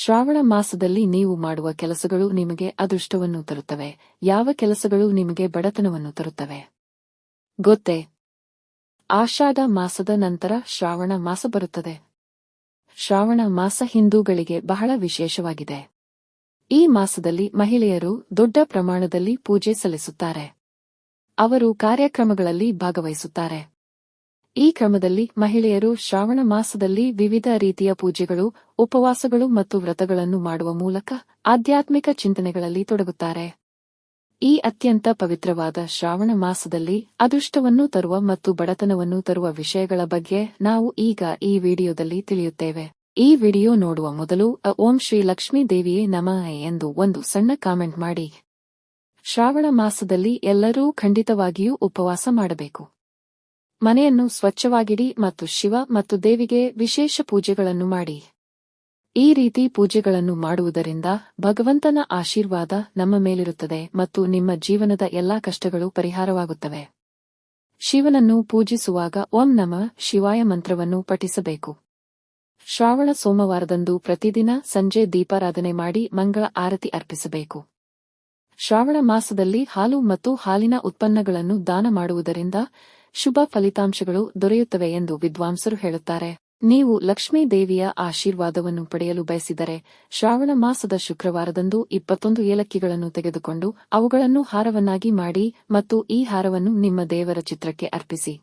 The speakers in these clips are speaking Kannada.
ಶ್ರಾವಣ ಮಾಸದಲ್ಲಿ ನೀವು ಮಾಡುವ ಕೆಲಸಗಳು ನಿಮಗೆ ಅದೃಷ್ಟವನ್ನು ತರುತ್ತವೆ. ಯಾವ ಕೆಲಸಗಳು ನಿಮಗೆ ಬಡತನವನ್ನು ತರುತ್ತವೆ? ಗೊತ್ತೇ? ಆಷಾಢ ಮಾಸದ ನಂತರ ಶ್ರಾವಣ ಮಾಸ ಬರುತ್ತದೆ. ಶ್ರಾವಣ ಮಾಸ ಹಿಂದೂಗಳಿಗೆ ಬಹಳ ವಿಶೇಷವಾಗಿದೆ. ಈ ಮಾಸದಲ್ಲಿ ಮಹಿಳೆಯರು ದೊಡ್ಡ ಪ್ರಮಾಣದಲ್ಲಿ ಪೂಜೆ ಸಲ್ಲಿಸುತ್ತಾರೆ. ಅವರು ಕಾರ್ಯಕ್ರಮಗಳಲ್ಲಿ ಭಾಗವಹಿಸುತ್ತಾರೆ. ಈ ಕ್ರಮದಲ್ಲಿ ಮಹಿಳೆಯರು ಶ್ರಾವಣ ಮಾಸದಲ್ಲಿ ವಿವಿಧ ರೀತಿಯ ಪೂಜೆಗಳು, ಉಪವಾಸಗಳು ಮತ್ತು ವ್ರತಗಳನ್ನು ಮಾಡುವ ಮೂಲಕ ಆಧ್ಯಾತ್ಮಿಕ ಚಿಂತನೆಗಳಲ್ಲಿ ತೊಡಗುತ್ತಾರೆ. ಈ ಅತ್ಯಂತ ಪವಿತ್ರವಾದ ಶ್ರಾವಣ ಮಾಸದಲ್ಲಿ ಅದೃಷ್ಟವನ್ನು ತರುವ ಮತ್ತು ಬಡತನವನ್ನು ತರುವ ವಿಷಯಗಳ ಬಗ್ಗೆ ನಾವು ಈಗ ಈ ವಿಡಿಯೋದಲ್ಲಿ ತಿಳಿಯುತ್ತೇವೆ. ಈ ವಿಡಿಯೋ ನೋಡುವ ಮೊದಲು ಓಂ ಶ್ರೀ ಲಕ್ಷ್ಮೀ ದೇವಿಯೇ ನಮಃ ಎಂದು ಒಂದು ಸಣ್ಣ ಕಾಮೆಂಟ್ ಮಾಡಿ. ಶ್ರಾವಣ ಮಾಸದಲ್ಲಿ ಎಲ್ಲರೂ ಖಂಡಿತವಾಗಿಯೂ ಉಪವಾಸ ಮಾಡಬೇಕು. ಮನೆಯನ್ನು ಸ್ವಚ್ಛವಾಗಿಡಿ ಮತ್ತು ಶಿವ ಮತ್ತು ದೇವಿಗೆ ವಿಶೇಷ ಪೂಜೆಗಳನ್ನು ಮಾಡಿ. ಈ ರೀತಿ ಪೂಜೆಗಳನ್ನು ಮಾಡುವುದರಿಂದ ಭಗವಂತನ ಆಶೀರ್ವಾದ ನಮ್ಮ ಮೇಲಿರುತ್ತದೆ ಮತ್ತು ನಿಮ್ಮ ಜೀವನದ ಎಲ್ಲಾ ಕಷ್ಟಗಳು ಪರಿಹಾರವಾಗುತ್ತವೆ. ಶಿವನನ್ನು ಪೂಜಿಸುವಾಗ ಓಂ ನಮ ಶಿವಾಯ ಮಂತ್ರವನ್ನು ಪಠಿಸಬೇಕು. ಶ್ರಾವಣ ಸೋಮವಾರದಂದು ಪ್ರತಿದಿನ ಸಂಜೆ ದೀಪಾರಾಧನೆ ಮಾಡಿ ಮಂಗಳ ಆರತಿ ಅರ್ಪಿಸಬೇಕು. ಶ್ರಾವಣ ಮಾಸದಲ್ಲಿ ಹಾಲು ಮತ್ತು ಹಾಲಿನ ಉತ್ಪನ್ನಗಳನ್ನು ದಾನ ಮಾಡುವುದರಿಂದ ಶುಭ ಫಲಿತಾಂಶಗಳು ದೊರೆಯುತ್ತವೆ ಎಂದು ವಿದ್ವಾಂಸರು ಹೇಳುತ್ತಾರೆ. ನೀವು ಲಕ್ಷ್ಮೀ ದೇವಿಯ ಆಶೀರ್ವಾದವನ್ನು ಪಡೆಯಲು ಬಯಸಿದರೆ ಶ್ರಾವಣ ಮಾಸದ ಶುಕ್ರವಾರದಂದು ಇಪ್ಪತ್ತೊಂದು ಏಲಕ್ಕಿಗಳನ್ನು ತೆಗೆದುಕೊಂಡು ಅವುಗಳನ್ನು ಹಾರವನ್ನಾಗಿ ಮಾಡಿ ಮತ್ತು ಈ ಹಾರವನ್ನು ನಿಮ್ಮ ದೇವರ ಚಿತ್ರಕ್ಕೆ ಅರ್ಪಿಸಿ.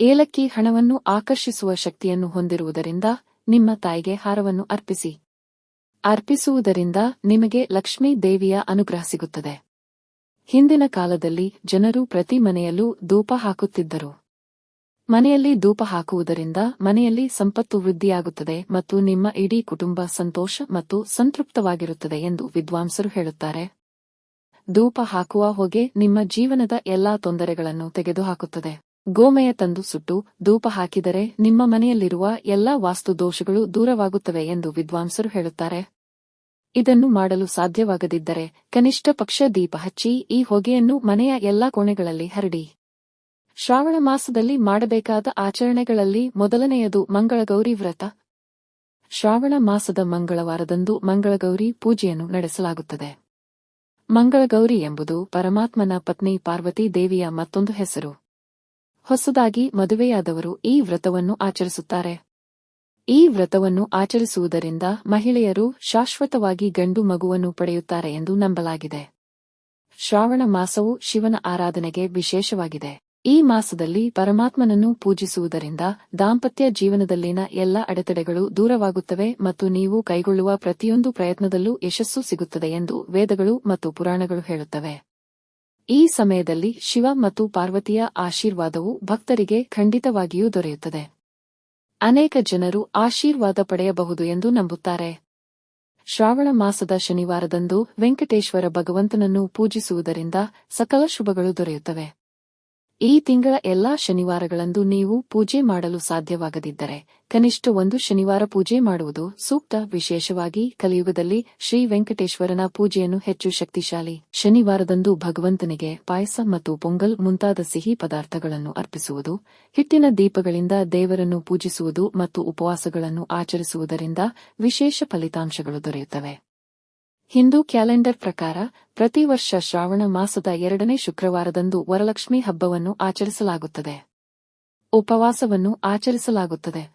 ಏಲಕ್ಕಿ ಹಣವನ್ನು ಆಕರ್ಷಿಸುವ ಶಕ್ತಿಯನ್ನು ಹೊಂದಿರುವುದರಿಂದ ನಿಮ್ಮ ತಾಯಿಗೆ ಹಾರವನ್ನು ಅರ್ಪಿಸಿ. ಅರ್ಪಿಸುವುದರಿಂದ ನಿಮಗೆ ಲಕ್ಷ್ಮೀ ದೇವಿಯ ಅನುಗ್ರಹ ಸಿಗುತ್ತದೆ. ಹಿಂದಿನ ಕಾಲದಲ್ಲಿ ಜನರು ಪ್ರತಿ ಮನೆಯಲ್ಲೂ ಧೂಪ ಹಾಕುತ್ತಿದ್ದರು. ಮನೆಯಲ್ಲಿ ಧೂಪ ಹಾಕುವುದರಿಂದ ಮನೆಯಲ್ಲಿ ಸಂಪತ್ತು ವೃದ್ಧಿಯಾಗುತ್ತದೆ ಮತ್ತು ನಿಮ್ಮ ಇಡೀ ಕುಟುಂಬ ಸಂತೋಷ ಮತ್ತು ಸಂತೃಪ್ತವಾಗಿರುತ್ತದೆ ಎಂದು ವಿದ್ವಾಂಸರು ಹೇಳುತ್ತಾರೆ. ಧೂಪ ಹಾಕುವ ಹೊಗೆ ನಿಮ್ಮ ಜೀವನದ ಎಲ್ಲಾ ತೊಂದರೆಗಳನ್ನು ತೆಗೆದುಹಾಕುತ್ತದೆ. ಗೋಮಯ ತಂದು ಸುಟ್ಟು ಧೂಪ ಹಾಕಿದರೆ ನಿಮ್ಮ ಮನೆಯಲ್ಲಿರುವ ಎಲ್ಲಾ ವಾಸ್ತು ದೋಷಗಳು ದೂರವಾಗುತ್ತವೆ ಎಂದು ವಿದ್ವಾಂಸರು ಹೇಳುತ್ತಾರೆ. ಇದನ್ನು ಮಾಡಲು ಸಾಧ್ಯವಾಗದಿದ್ದರೆ ಕನಿಷ್ಠ ಪಕ್ಷ ದೀಪ ಹಚ್ಚಿ ಈ ಹೊಗೆಯನ್ನು ಮನೆಯ ಎಲ್ಲಾ ಕೋಣೆಗಳಲ್ಲಿ ಹರಡಿ. ಶ್ರಾವಣ ಮಾಸದಲ್ಲಿ ಮಾಡಬೇಕಾದ ಆಚರಣೆಗಳಲ್ಲಿ ಮೊದಲನೆಯದು ಮಂಗಳಗೌರಿ ವ್ರತ. ಶ್ರಾವಣ ಮಾಸದ ಮಂಗಳವಾರದಂದು ಮಂಗಳಗೌರಿ ಪೂಜೆಯನ್ನು ನಡೆಸಲಾಗುತ್ತದೆ. ಮಂಗಳಗೌರಿ ಎಂಬುದು ಪರಮಾತ್ಮನ ಪತ್ನಿ ಪಾರ್ವತಿ ದೇವಿಯ ಮತ್ತೊಂದು ಹೆಸರು. ಹೊಸದಾಗಿ ಮದುವೆಯಾದವರು ಈ ವ್ರತವನ್ನು ಆಚರಿಸುತ್ತಾರೆ. ಈ ವ್ರತವನ್ನು ಆಚರಿಸುವುದರಿಂದ ಮಹಿಳೆಯರು ಶಾಶ್ವತವಾಗಿ ಗಂಡು ಮಗುವನ್ನು ಪಡೆಯುತ್ತಾರೆ ಎಂದು ನಂಬಲಾಗಿದೆ. ಶ್ರಾವಣ ಮಾಸವು ಶಿವನ ಆರಾಧನೆಗೆ ವಿಶೇಷವಾಗಿದೆ. ಈ ಮಾಸದಲ್ಲಿ ಪರಮಾತ್ಮನನ್ನು ಪೂಜಿಸುವುದರಿಂದ ದಾಂಪತ್ಯ ಜೀವನದಲ್ಲಿನ ಎಲ್ಲ ಅಡೆತಡೆಗಳು ದೂರವಾಗುತ್ತವೆ ಮತ್ತು ನೀವು ಕೈಗೊಳ್ಳುವ ಪ್ರತಿಯೊಂದು ಪ್ರಯತ್ನದಲ್ಲೂ ಯಶಸ್ಸು ಸಿಗುತ್ತದೆ ಎಂದು ವೇದಗಳು ಮತ್ತು ಪುರಾಣಗಳು ಹೇಳುತ್ತವೆ. ಈ ಸಮಯದಲ್ಲಿ ಶಿವ ಮತ್ತು ಪಾರ್ವತಿಯ ಆಶೀರ್ವಾದವು ಭಕ್ತರಿಗೆ ಖಂಡಿತವಾಗಿಯೂ ದೊರೆಯುತ್ತದೆ. ಅನೇಕ ಜನರು ಆಶೀರ್ವಾದ ಪಡೆಯಬಹುದು ಎಂದು ನಂಬುತ್ತಾರೆ. ಶ್ರಾವಣ ಮಾಸದ ಶನಿವಾರದಂದು ವೆಂಕಟೇಶ್ವರ ಭಗವಂತನನ್ನು ಪೂಜಿಸುವುದರಿಂದ ಸಕಲ ಶುಭಗಳು ದೊರೆಯುತ್ತವೆ. ಈ ತಿಂಗಳ ಎಲ್ಲಾ ಶನಿವಾರಗಳಂದು ನೀವು ಪೂಜೆ ಮಾಡಲು ಸಾಧ್ಯವಾಗದಿದ್ದರೆ ಕನಿಷ್ಠ ಒಂದು ಶನಿವಾರ ಪೂಜೆ ಮಾಡುವುದು ಸೂಕ್ತ. ವಿಶೇಷವಾಗಿ ಕಲಿಯುಗದಲ್ಲಿ ಶ್ರೀ ವೆಂಕಟೇಶ್ವರನ ಪೂಜೆಯನ್ನು ಹೆಚ್ಚು ಶಕ್ತಿಶಾಲಿ. ಶನಿವಾರದಂದು ಭಗವಂತನಿಗೆ ಪಾಯಸ ಮತ್ತು ಪೊಂಗಲ್ ಮುಂತಾದ ಸಿಹಿ ಪದಾರ್ಥಗಳನ್ನು ಅರ್ಪಿಸುವುದು, ಹಿಟ್ಟಿನ ದೀಪಗಳಿಂದ ದೇವರನ್ನು ಪೂಜಿಸುವುದು ಮತ್ತು ಉಪವಾಸಗಳನ್ನು ಆಚರಿಸುವುದರಿಂದ ವಿಶೇಷ ಫಲಿತಾಂಶಗಳು ದೊರೆಯುತ್ತವೆ. ಹಿಂದೂ ಕ್ಯಾಲೆಂಡರ್ ಪ್ರಕಾರ, ಪ್ರತಿ ವರ್ಷ ಶ್ರಾವಣ ಮಾಸದ ಎರಡನೇ ಶುಕ್ರವಾರದಂದು ವರಲಕ್ಷ್ಮಿ ಹಬ್ಬವನ್ನು ಆಚರಿಸಲಾಗುತ್ತದೆ. ಉಪವಾಸವನ್ನು ಆಚರಿಸಲಾಗುತ್ತದೆ.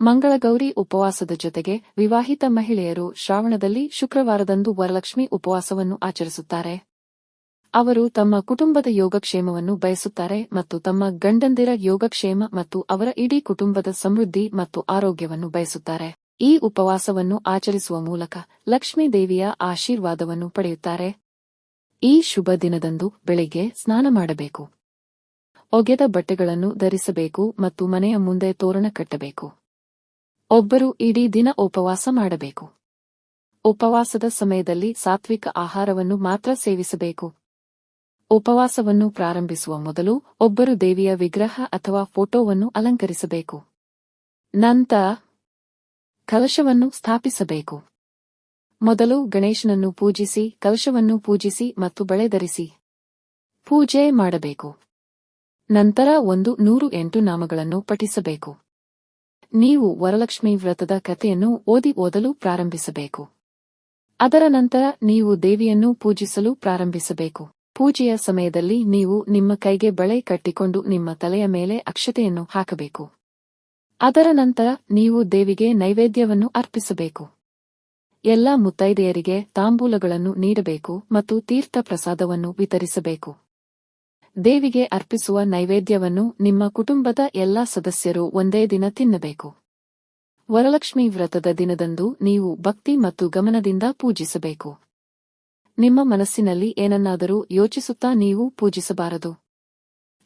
ಮಂಗಳಗೌರಿ ಉಪವಾಸದ ಜೊತೆಗೆ ವಿವಾಹಿತ ಮಹಿಳೆಯರು ಶ್ರಾವಣದಲ್ಲಿ ಶುಕ್ರವಾರದಂದು ವರಲಕ್ಷ್ಮಿ ಉಪವಾಸವನ್ನು ಆಚರಿಸುತ್ತಾರೆ. ಅವರು ತಮ್ಮ ಕುಟುಂಬದ ಯೋಗಕ್ಷೇಮವನ್ನು ಬಯಸುತ್ತಾರೆ ಮತ್ತು ತಮ್ಮ ಗಂಡಂದಿರ ಯೋಗಕ್ಷೇಮ ಮತ್ತು ಅವರ ಇಡೀ ಕುಟುಂಬದ ಸಮೃದ್ಧಿ ಮತ್ತು ಆರೋಗ್ಯವನ್ನು ಬಯಸುತ್ತಾರೆ. ಈ ಉಪವಾಸವನ್ನು ಆಚರಿಸುವ ಮೂಲಕ ಲಕ್ಷ್ಮೀ ದೇವಿಯ ಆಶೀರ್ವಾದವನ್ನು ಪಡೆಯುತ್ತಾರೆ. ಈ ಶುಭ ದಿನದಂದು ಬೆಳಿಗ್ಗೆ ಸ್ನಾನ ಮಾಡಬೇಕು. ಒಗೆದ ಬಟ್ಟೆಗಳನ್ನು ಧರಿಸಬೇಕು ಮತ್ತು ಮನೆಯ ಮುಂದೆ ತೋರಣ ಕಟ್ಟಬೇಕು. ಒಬ್ಬರು ಇಡೀ ದಿನ ಉಪವಾಸ ಮಾಡಬೇಕು. ಉಪವಾಸದ ಸಮಯದಲ್ಲಿ ಸಾತ್ವಿಕ ಆಹಾರವನ್ನು ಮಾತ್ರ ಸೇವಿಸಬೇಕು. ಉಪವಾಸವನ್ನು ಪ್ರಾರಂಭಿಸುವ ಮೊದಲು ಒಬ್ಬರು ದೇವಿಯ ವಿಗ್ರಹ ಅಥವಾ ಫೋಟೋವನ್ನು ಅಲಂಕರಿಸಬೇಕು. ನಂತರ ಕಲಶವನ್ನು ಸ್ಥಾಪಿಸಬೇಕು. ಮೊದಲು ಗಣೇಶನನ್ನು ಪೂಜಿಸಿ, ಕಲಶವನ್ನು ಪೂಜಿಸಿ ಮತ್ತು ಬಳೆ ಧರಿಸಿ. ಪೂಜೆ ಮಾಡಬೇಕು. ನಂತರ ಒಂದು ನೂರು ಎಂಟು ನಾಮಗಳನ್ನು ಪಠಿಸಬೇಕು. ನೀವು ವರಲಕ್ಷ್ಮಿ ವ್ರತದ ಕಥೆಯನ್ನು ಓದಿ ಓದಲು ಪ್ರಾರಂಭಿಸಬೇಕು. ಅದರ ನಂತರ ನೀವು ದೇವಿಯನ್ನು ಪೂಜಿಸಲು ಪ್ರಾರಂಭಿಸಬೇಕು. ಪೂಜೆಯ ಸಮಯದಲ್ಲಿ ನೀವು ನಿಮ್ಮ ಕೈಗೆ ಬಳೆ ಕಟ್ಟಿಕೊಂಡು ನಿಮ್ಮ ತಲೆಯ ಮೇಲೆ ಅಕ್ಷತೆಯನ್ನು ಹಾಕಬೇಕು. ಅದರ ನಂತರ ನೀವು ದೇವಿಗೆ ನೈವೇದ್ಯವನ್ನು ಅರ್ಪಿಸಬೇಕು. ಎಲ್ಲ ಮುತ್ತೈದೆಯರಿಗೆ ತಾಂಬೂಲಗಳನ್ನು ನೀಡಬೇಕು ಮತ್ತು ತೀರ್ಥ ಪ್ರಸಾದವನ್ನು ವಿತರಿಸಬೇಕು. ದೇವಿಗೆ ಅರ್ಪಿಸುವ ನೈವೇದ್ಯವನ್ನು ನಿಮ್ಮ ಕುಟುಂಬದ ಎಲ್ಲಾ ಸದಸ್ಯರು ಒಂದೇ ದಿನ ತಿನ್ನಬೇಕು. ವರಲಕ್ಷ್ಮಿ ವ್ರತದ ದಿನದಂದು ನೀವು ಭಕ್ತಿ ಮತ್ತು ಗಮನದಿಂದ ಪೂಜಿಸಬೇಕು. ನಿಮ್ಮ ಮನಸ್ಸಿನಲ್ಲಿ ಏನನ್ನಾದರೂ ಯೋಚಿಸುತ್ತಾ ನೀವು ಪೂಜಿಸಬಾರದು.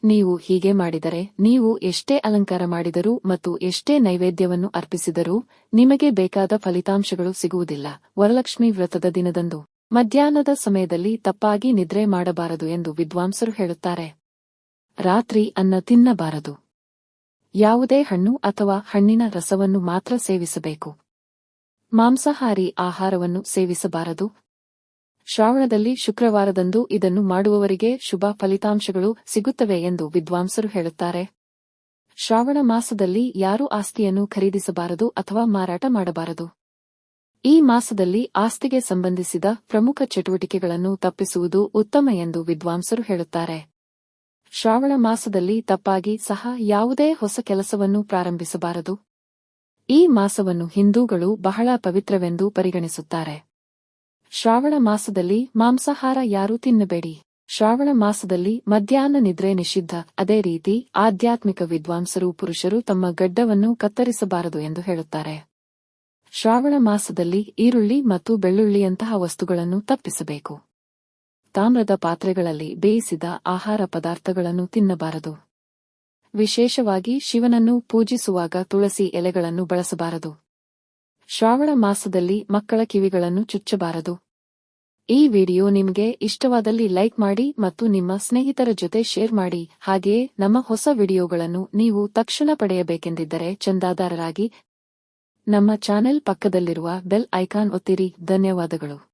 ನೀವು ಹೀಗೆ ಮಾಡಿದರೆ, ನೀವು ಎಷ್ಟೇ ಅಲಂಕಾರ ಮಾಡಿದರೂ ಮತ್ತು ಎಷ್ಟೇ ನೈವೇದ್ಯವನ್ನು ಅರ್ಪಿಸಿದರೂ ನಿಮಗೆ ಬೇಕಾದ ಫಲಿತಾಂಶಗಳು ಸಿಗುವುದಿಲ್ಲ. ವರಲಕ್ಷ್ಮಿ ವ್ರತದ ದಿನದಂದು. ಮಧ್ಯಾಹ್ನದ ಸಮಯದಲ್ಲಿ ತಪ್ಪಾಗಿ ನಿದ್ರೆ ಮಾಡಬಾರದು ಎಂದು ವಿದ್ವಾಂಸರು ಹೇಳುತ್ತಾರೆ. ರಾತ್ರಿ ಅನ್ನ ತಿನ್ನಬಾರದು. ಯಾವುದೇ ಹಣ್ಣು ಅಥವಾ ಹಣ್ಣಿನ ರಸವನ್ನು ಮಾತ್ರ ಸೇವಿಸಬೇಕು. ಮಾಂಸಾಹಾರಿ ಆಹಾರವನ್ನು ಸೇವಿಸಬಾರದು. ಶ್ರಾವಣದಲ್ಲಿ ಶುಕ್ರವಾರದಂದು ಇದನ್ನು ಮಾಡುವವರಿಗೆ ಶುಭ ಫಲಿತಾಂಶಗಳು ಸಿಗುತ್ತವೆ ಎಂದು ವಿದ್ವಾಂಸರು ಹೇಳುತ್ತಾರೆ. ಶ್ರಾವಣ ಮಾಸದಲ್ಲಿ ಯಾರು ಆಸ್ತಿಯನ್ನು ಖರೀದಿಸಬಾರದು ಅಥವಾ ಮಾರಾಟ ಮಾಡಬಾರದು? ಈ ಮಾಸದಲ್ಲಿ ಆಸ್ತಿಗೆ ಸಂಬಂಧಿಸಿದ ಪ್ರಮುಖ ಚಟುವಟಿಕೆಗಳನ್ನು ತಪ್ಪಿಸುವುದು ಉತ್ತಮ ಎಂದು ವಿದ್ವಾಂಸರು ಹೇಳುತ್ತಾರೆ. ಶ್ರಾವಣ ಮಾಸದಲ್ಲಿ ತಪ್ಪಾಗಿ ಸಹ ಯಾವುದೇ ಹೊಸ ಕೆಲಸವನ್ನು ಪ್ರಾರಂಭಿಸಬಾರದು. ಈ ಮಾಸವನ್ನು ಹಿಂದೂಗಳು ಬಹಳ ಪವಿತ್ರವೆಂದು ಪರಿಗಣಿಸುತ್ತಾರೆ. ಶ್ರಾವಣ ಮಾಸದಲ್ಲಿ ಮಾಂಸಾಹಾರ ಯಾರೂ ತಿನ್ನಬೇಡಿ. ಶ್ರಾವಣ ಮಾಸದಲ್ಲಿ ಮಧ್ಯಾಹ್ನ ನಿದ್ರೆ ನಿಷಿದ್ಧ. ಅದೇ ರೀತಿ ಆಧ್ಯಾತ್ಮಿಕ ವಿದ್ವಾಂಸರು ಪುರುಷರು ತಮ್ಮ ಗಡ್ಡವನ್ನು ಕತ್ತರಿಸಬಾರದು ಎಂದು ಹೇಳುತ್ತಾರೆ. ಶ್ರಾವಣ ಮಾಸದಲ್ಲಿ ಈರುಳ್ಳಿ ಮತ್ತು ಬೆಳ್ಳುಳ್ಳಿಯಂತಹ ವಸ್ತುಗಳನ್ನು ತಪ್ಪಿಸಬೇಕು. ತಾಮ್ರದ ಪಾತ್ರೆಗಳಲ್ಲಿ ಬೇಯಿಸಿದ ಆಹಾರ ಪದಾರ್ಥಗಳನ್ನು ತಿನ್ನಬಾರದು. ವಿಶೇಷವಾಗಿ ಶಿವನನ್ನು ಪೂಜಿಸುವಾಗ ತುಳಸಿ ಎಲೆಗಳನ್ನು ಬಳಸಬಾರದು. ಶ್ರಾವಣ ಮಾಸದಲ್ಲಿ ಮಕ್ಕಳ ಕಿವಿಗಳನ್ನು ಚುಚ್ಚಬಾರದು. ಈ ವಿಡಿಯೋ ನಿಮಗೆ ಇಷ್ಟವಾದಲ್ಲಿ ಲೈಕ್ ಮಾಡಿ ಮತ್ತು ನಿಮ್ಮ ಸ್ನೇಹಿತರ ಜೊತೆ ಶೇರ್ ಮಾಡಿ. ಹಾಗೆಯೇ ನಮ್ಮ ಹೊಸ ವಿಡಿಯೋಗಳನ್ನು ನೀವು ತಕ್ಷಣ ಪಡೆಯಬೇಕೆಂದಿದ್ದರೆ ಚಂದಾದಾರರಾಗಿ ನಮ್ಮ ಚಾನೆಲ್ ಪಕ್ಕದಲ್ಲಿರುವ ಬೆಲ್ ಐಕಾನ್ ಒತ್ತಿರಿ. ಧನ್ಯವಾದಗಳು.